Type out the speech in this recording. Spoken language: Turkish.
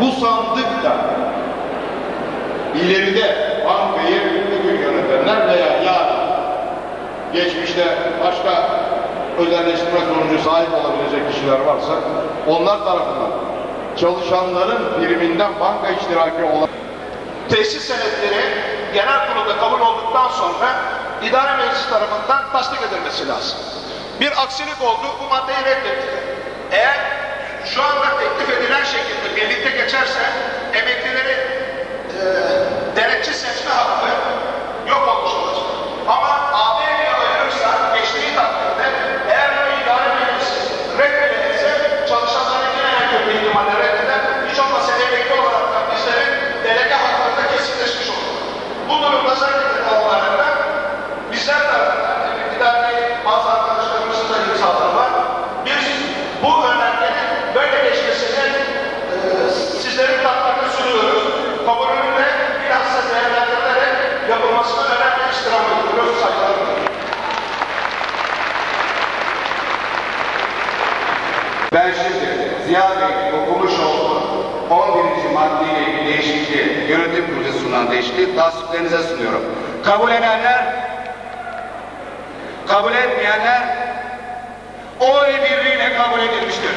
bu sandık da ileride bankayı bugün yönetenler veya yarın geçmişte başka özelleştirme sonucu sahip olabilecek kişiler varsa onlar tarafından çalışanların priminden banka iştiraki olan tesis senetleri genel kurulda kabul olduktan sonra idare meclisi tarafından tasdik edilmesi lazım. Bir aksilik oldu, bu maddeyi reddettiler. Eğer Ben şimdi Ziya Bey'in okumuş olduğu 11. maddeyle ilgili değişikliği, yönetim kurulu sunan değişikliği tasdiklerinize sunuyorum. Kabul edenler, kabul etmeyenler oy birliğiyle kabul edilmiştir.